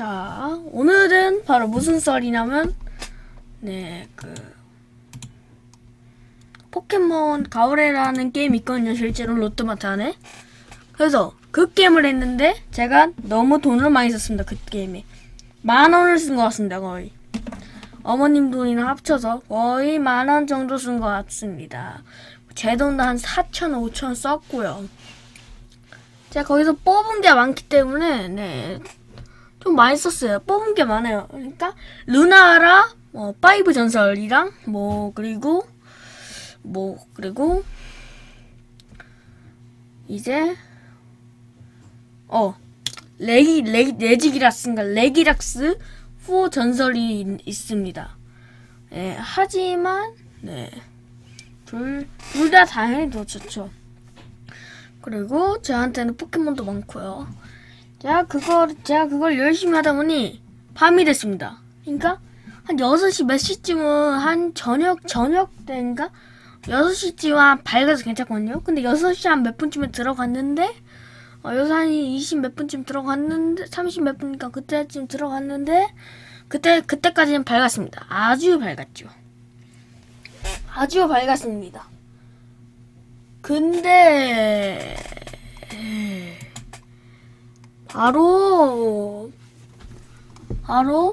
자, 오늘은 바로 무슨 썰이냐면, 네, 그, 포켓몬 가오레라는 게임이 있거든요, 실제로 롯데마트 안에. 그래서 그 게임을 했는데, 제가 너무 돈을 많이 썼습니다, 그 게임에. 만 원을 쓴 것 같습니다, 거의. 어머님 돈이랑 합쳐서 거의 만 원 정도 쓴 것 같습니다. 제 돈도 한 4천, 5천 썼고요. 제가 거기서 뽑은 게 많기 때문에, 네, 좀 많이 썼어요. 뽑은 게 많아요. 그러니까 루나라, 뭐 파이브 전설이랑 뭐 그리고 뭐 그리고 이제 어 레기 레 레지기락스인가 레기락스 후어 전설이 있- 있습니다. 예, 하지만 네 둘둘 다 당연히 더 좋죠. 그리고 저한테는 포켓몬도 많고요. 제가 그걸 제가 그걸 열심히 하다 보니 밤이 됐습니다. 그러니까 한 6시 몇 시쯤은 한 저녁 저녁 때인가 6시쯤 한 밝아서 괜찮거든요. 근데 6시 한 몇 분쯤에 들어갔는데 어, 여기서 한 20 몇 분쯤 들어갔는데 30 몇 분이니까 그때쯤 들어갔는데 그때 그때까지는 밝았습니다. 아주 밝았죠. 아주 밝았습니다. 근데 바로 바로